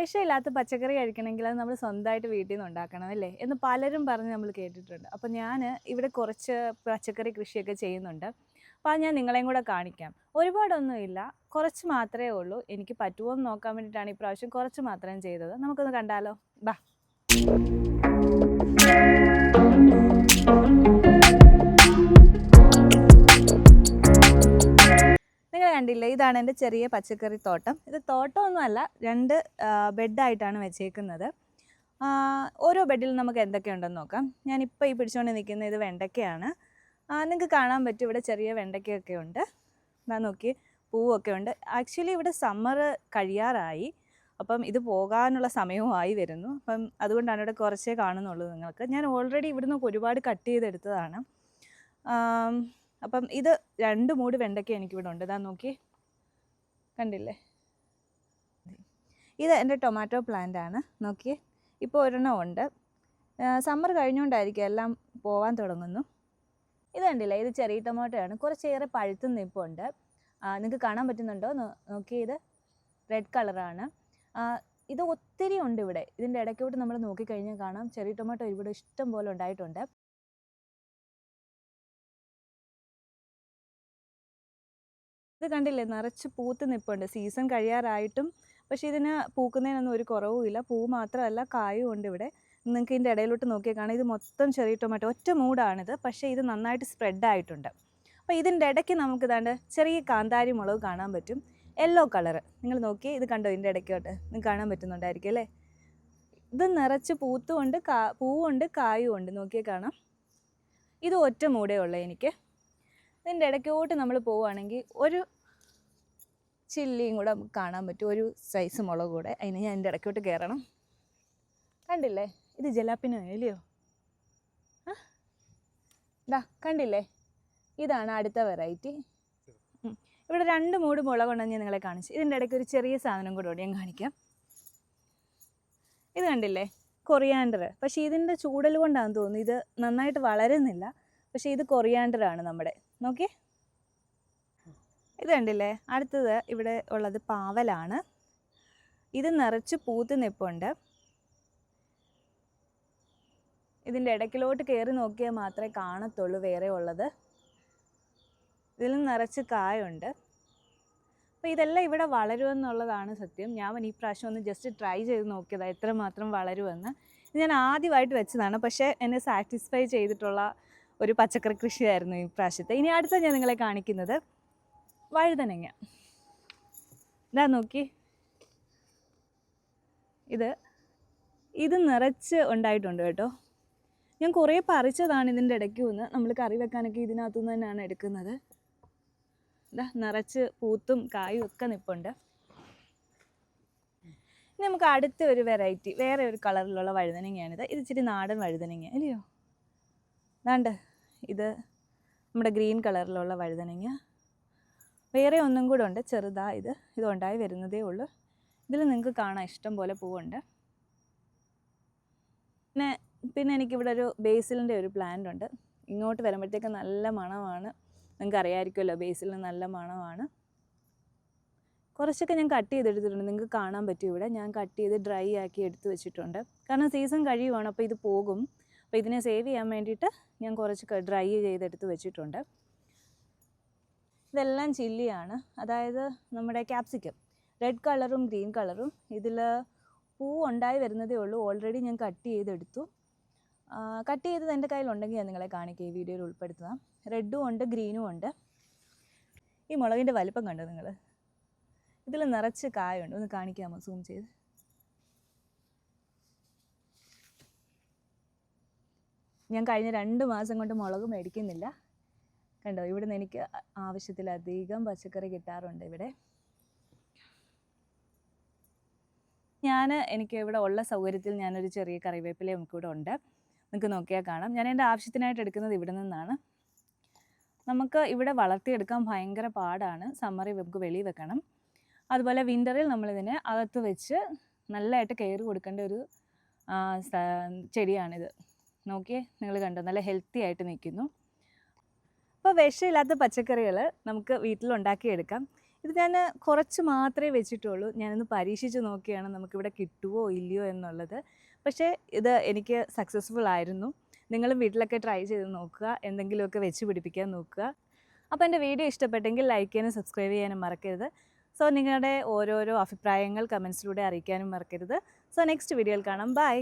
വിഷമില്ലാത്ത പച്ചക്കറി കഴിക്കണമെങ്കിൽ അത് നമ്മൾ സ്വന്തമായിട്ട് വീട്ടിൽ നിന്ന് ഉണ്ടാക്കണം അല്ലേ? എന്ന് പലരും പറഞ്ഞ് നമ്മൾ കേട്ടിട്ടുണ്ട്. അപ്പോൾ ഞാൻ ഇവിടെ കുറച്ച് പച്ചക്കറി കൃഷിയൊക്കെ ചെയ്യുന്നുണ്ട്. അപ്പോൾ ഞാൻ നിങ്ങളെയും കൂടെ കാണിക്കാം. ഒരുപാടൊന്നുമില്ല. കുറച്ച് മാത്രമേ ഉള്ളൂ. എനിക്ക് പറ്റുമോ എന്ന് നോക്കാൻ വേണ്ടിയിട്ടാണ് ഇപ്രാവശ്യം കുറച്ച് മാത്രം ചെയ്തത്. നമുക്കൊന്ന് കണ്ടാലോ? ബാ. കണ്ടില്ലേ. ഇതാണ് എന്റെ ചെറിയ പച്ചക്കറി തോട്ടം. ഇത് തോട്ടമൊന്നുമല്ല രണ്ട് ബെഡായിട്ടാണ് വെച്ചേക്കുന്നത്. ഓരോ ബെഡിൽ നമുക്ക് എന്തൊക്കെയുണ്ടെന്ന് നോക്കാം. ഞാനിപ്പോൾ ഈ പിടിച്ചുകൊണ്ട് നിൽക്കുന്ന ഇത് വെണ്ടയ്ക്കയാണ്. നിങ്ങൾക്ക് കാണാൻ പറ്റും ഇവിടെ ചെറിയ വെണ്ടയ്ക്കയൊക്കെ ഉണ്ട്. എന്നാ നോക്കി പൂവൊക്കെ ഉണ്ട്. ആക്ച്വലി ഇവിടെ സമ്മർ കഴിയാറായി. അപ്പം ഇത് പോകാനുള്ള സമയവുമായി വരുന്നു. അപ്പം അതുകൊണ്ടാണ് ഇവിടെ കുറച്ചേ കാണുന്നുള്ളൂ നിങ്ങൾക്ക്. ഞാൻ ഓൾറെഡി ഇവിടുന്ന് ഒരുപാട് കട്ട് ചെയ്തെടുത്തതാണ്. അപ്പം ഇത് രണ്ട് മൂട് വെണ്ടയ്ക്ക എനിക്കിവിടെ ഉണ്ട്. ഇതാ നോക്കി. കണ്ടില്ലേ? ഇത് എന്റെ ടൊമാറ്റോ പ്ലാന്റ് ആണ്. നോക്കിയേ ഇപ്പോൾ ഒരെണ്ണം ഉണ്ട്. സമ്മർ കഴിഞ്ഞുകൊണ്ടായിരിക്കും എല്ലാം പോവാൻ തുടങ്ങുന്നു. ഇത് കണ്ടില്ലേ? ഇത് ചെറിയ ടൊമാറ്റോയാണ് കുറച്ചേറെ പഴുത്ത് ഉണ്ട്. നിങ്ങൾക്ക് കാണാൻ പറ്റുന്നുണ്ടോ? നോക്കി. ഇത് റെഡ് കളറാണ് ഇത് ഒത്തിരി ഉണ്ട് ഇവിടെ. ഇതിന്റെ ഇടയ്ക്കോട്ട് നമ്മൾ നോക്കിക്കഴിഞ്ഞാൽ കാണാം. ചെറിയ ടൊമാറ്റോ ഇവിടെ ഇഷ്ടം പോലെ ഉണ്ടായിട്ടുണ്ട്. ഇത് കണ്ടില്ലേ? നിറച്ച് പൂത്ത് നിൽപ്പുണ്ട് സീസൺ കഴിയാറായിട്ടും പക്ഷേ ഇതിന് പൂക്കുന്നതിനൊന്നും ഒരു കുറവുമില്ല പൂ മാത്രമല്ല കായും ഉണ്ട് ഇവിടെ. നിങ്ങൾക്ക് ഇതിന്റെ ഇടയിലോട്ട് നോക്കിയാൽ കാണാം. ഇത് മൊത്തം ചെറിയ ടൊമാറ്റോ ഒറ്റ മൂടാണിത്. പക്ഷേ ഇത് നന്നായിട്ട് സ്പ്രെഡ് ആയിട്ടുണ്ട്. അപ്പോൾ ഇതിന്റെ ഇടയ്ക്ക് നമുക്ക് ഇതാണ്ട് ചെറിയ കാന്താരി മുളക് കാണാൻ പറ്റും. യെല്ലോ കളർ നിങ്ങൾ നോക്കിയേ ഇത് കണ്ടോ ഇതിന്റെ ഇടയ്ക്കോട്ട്? നിങ്ങൾക്ക് കാണാൻ പറ്റുന്നുണ്ടായിരിക്കും അല്ലേ? ഇത് നിറച്ച് പൂത്തുമുണ്ട് കാ പൂവുണ്ട് കായും ഉണ്ട്. നോക്കിയേ കാണാം. ഇത് ഒറ്റ മൂടേ ഉള്ളൂ എനിക്ക്. ഇതിന്റെ ഇടയ്ക്കോട്ട് നമ്മൾ പോവുകയാണെങ്കിൽ ഒരു ചില്ലിയും കൂടെ നമുക്ക് കാണാൻ പറ്റും. ഒരു സൈസ് മുളക് കൂടെ. അതിന് ഞാൻ എന്റെ ഇടയ്ക്കോട്ട് കയറണം കണ്ടില്ലേ? ഇത് ജലാപ്പിനോ ഇല്ലയോ ആ? കണ്ടില്ലേ? ഇതാണ് അടുത്ത വെറൈറ്റി ഇവിടെ രണ്ട് മൂട് മുളകുണ്ടെന്ന് ഞാൻ നിങ്ങളെ കാണിച്ചു. ഇതിന്റെ ഇടയ്ക്ക് ഒരു ചെറിയ സാധനം കൂടെ ഞാൻ കാണിക്കാം. ഇത് കണ്ടില്ലേ? കൊറിയാണ്ടർ. പക്ഷേ ഇതിന്റെ ചൂടൽ കൊണ്ടാണെന്ന് തോന്നുന്നു. ഇത് നന്നായിട്ട് വളരുന്നില്ല. പക്ഷേ ഇത് കൊറിയാണ്ടർ ആണ് നമ്മുടെ നോക്കിയേ. ഇത് കണ്ടില്ലേ? അടുത്തത് ഇവിടെ ഉള്ളത് പാവലാണ്. ഇത് നിറച്ച് പൂത്ത് നിൽപ്പുണ്ട് ഇതിന്റെ ഇടയ്ക്കിലോട്ട് കയറി നോക്കിയാൽ മാത്രമേ കാണത്തുള്ളൂ വേറെ ഉള്ളത്. ഇതിൽ നിറച്ച് കായുണ്ട്. അപ്പോൾ ഇതെല്ലാം ഇവിടെ വളരുമെന്നുള്ളതാണ് സത്യം. ഞാൻ ഈ പ്രാവശ്യം ഒന്ന് ജസ്റ്റ് ട്രൈ ചെയ്ത് നോക്കിയതാണ് എത്രമാത്രം വളരുമെന്ന്. ഞാൻ ആദ്യമായിട്ട് വെച്ചതാണ്. പക്ഷേ എന്നെ സാറ്റിസ്ഫൈ ചെയ്തിട്ടുള്ള ഒരു പച്ചക്കറി കൃഷിയായിരുന്നു ഈ പ്രാവശ്യത്തെ. ഇനി അടുത്ത ഞാൻ നിങ്ങളെ കാണിക്കുന്നത് വഴുതനങ്ങ. ഇതാ നോക്കി. ഇത് ഇത് നിറച്ച് ഉണ്ടായിട്ടുണ്ട് കേട്ടോ. ഞാൻ കുറേ പറിച്ചതാണ് ഇതിന്റെ ഇടയ്ക്ക് വന്ന് നമ്മൾ കറി വെക്കാനൊക്കെ ഇതിനകത്തു നിന്ന് തന്നെയാണ് എടുക്കുന്നത്. ഇതാ നിറച്ച് പൂത്തും കായും ഒക്കെ നിൽപ്പുണ്ട് ഇനി നമുക്ക് അടുത്ത ഒരു വെറൈറ്റി വേറെ ഒരു കളറിലുള്ള വഴുതനങ്ങയാണിത്. ഇത് ഇച്ചിരി നാടൻ വഴുതനങ്ങ അല്ലയോ ദാണ്ട് ഇത് നമ്മുടെ ഗ്രീൻ കളറിലുള്ള വഴുതനങ്ങ. വേറെ ഒന്നും കൂടെ ഉണ്ട്. ചെറുതാ ഇത്. ഇതുണ്ടായി വരുന്നതേ ഉള്ളൂ. ഇതിൽ നിങ്ങൾക്ക് കാണാൻ ഇഷ്ടം പോലെ പൂവുണ്ട്. പിന്നെ പിന്നെ എനിക്കിവിടെ ഒരു ബേസിലിന്റെ ഒരു പ്ലാന്റ് ഉണ്ട്. ഇങ്ങോട്ട് വരുമ്പോഴത്തേക്ക് നല്ല മണമാണ്. നിങ്ങൾക്ക് അറിയാമായിരിക്കുമല്ലോ ബേസിലിന് നല്ല മണമാണ്. കുറച്ചൊക്കെ ഞാൻ കട്ട് ചെയ്തെടുത്തിട്ടുണ്ട്. നിങ്ങൾക്ക് കാണാൻ പറ്റും ഇവിടെ. ഞാൻ കട്ട് ചെയ്ത് ഡ്രൈ ആക്കി എടുത്തു വെച്ചിട്ടുണ്ട്. കാരണം സീസൺ കഴിയുവാണ് അപ്പോൾ ഇത് പോകും. അപ്പോൾ ഇതിനെ സേവ് ചെയ്യാൻ വേണ്ടിയിട്ട് ഞാൻ കുറച്ച് ഡ്രൈ ചെയ്തെടുത്ത് വെച്ചിട്ടുണ്ട്. ഇതെല്ലാം ചില്ലിയാണ് അതായത് നമ്മുടെ ക്യാപ്സിക്കം റെഡ് കളറും ഗ്രീൻ കളറും ഇതിൽ പൂ ഉണ്ടായി വരുന്നതേ ഉള്ളൂ. ഓൾറെഡി ഞാൻ കട്ട് ചെയ്തെടുത്തു. കട്ട് ചെയ്തത് എന്റെ കയ്യിലുണ്ടെങ്കിൽ ഞാൻ നിങ്ങളെ കാണിക്കുക ഈ വീഡിയോയിൽ ഉൾപ്പെടുത്തുക റെഡും ഉണ്ട് ഗ്രീനും ഉണ്ട്. ഈ മുളകിന്റെ വലിപ്പം കണ്ടോ നിങ്ങൾ ഇതിൽ നിറച്ച് കായുണ്ട്. ഒന്ന് കാണിക്കാമോ? സൂം ചെയ്ത്. ഞാൻ കഴിഞ്ഞ രണ്ട് മാസം കൊണ്ട് മുളക് മേടിക്കുന്നില്ല. കണ്ടോ ഇവിടെ നിന്ന് എനിക്ക് ആവശ്യത്തിലധികം പച്ചക്കറി കിട്ടാറുണ്ട് ഇവിടെ. ഞാൻ എനിക്ക് ഇവിടെ ഉള്ള സൗകര്യത്തിൽ ഞാനൊരു ചെറിയ കറിവേപ്പില നമുക്കിവിടെ ഉണ്ട്. നിങ്ങൾക്ക് നോക്കിയാൽ കാണാം. ഞാൻ എന്റെ ആവശ്യത്തിനായിട്ട് എടുക്കുന്നത് ഇവിടെ നിന്നാണ്. നമുക്ക് ഇവിടെ വളർത്തിയെടുക്കാൻ ഭയങ്കര പാടാണ്. സമ്മറി നമുക്ക് വെളിയിൽ വെക്കണം. അതുപോലെ വിന്ററിൽ നമ്മളിതിനെ അകത്ത് വെച്ച് നല്ലതായിട്ട് കെയർ കൊടുക്കേണ്ട ഒരു ചെടിയാണിത്. നോക്കിയേ നിങ്ങൾ കണ്ടോ? നല്ല ഹെൽത്തി ആയിട്ട് നിൽക്കുന്നു. അപ്പോൾ വിഷമില്ലാത്ത പച്ചക്കറികൾ നമുക്ക് വീട്ടിലുണ്ടാക്കിയെടുക്കാം. ഇത് ഞാൻ കുറച്ച് മാത്രമേ വെച്ചിട്ടുള്ളൂ. ഞാനൊന്ന് പരീക്ഷിച്ച് നോക്കിയാണ് നമുക്കിവിടെ കിട്ടുമോ ഇല്ലയോ എന്നുള്ളത്. പക്ഷേ ഇത് എനിക്ക് സക്സസ്ഫുൾ ആയിരുന്നു. നിങ്ങളും വീട്ടിലൊക്കെ ട്രൈ ചെയ്ത് നോക്കുക. എന്തെങ്കിലുമൊക്കെ വെച്ച് പിടിപ്പിക്കാൻ നോക്കുക. അപ്പോൾ എന്റെ വീഡിയോ ഇഷ്ടപ്പെട്ടെങ്കിൽ ലൈക്ക് ചെയ്യാനും സബ്സ്ക്രൈബ് ചെയ്യാനും മറക്കരുത്. സോ നിങ്ങളുടെ ഓരോരോ അഭിപ്രായങ്ങൾ കമൻസിലൂടെ അറിയിക്കാനും മറക്കരുത്. സോ നെക്സ്റ്റ് വീഡിയോയിൽ കാണാം. ബൈ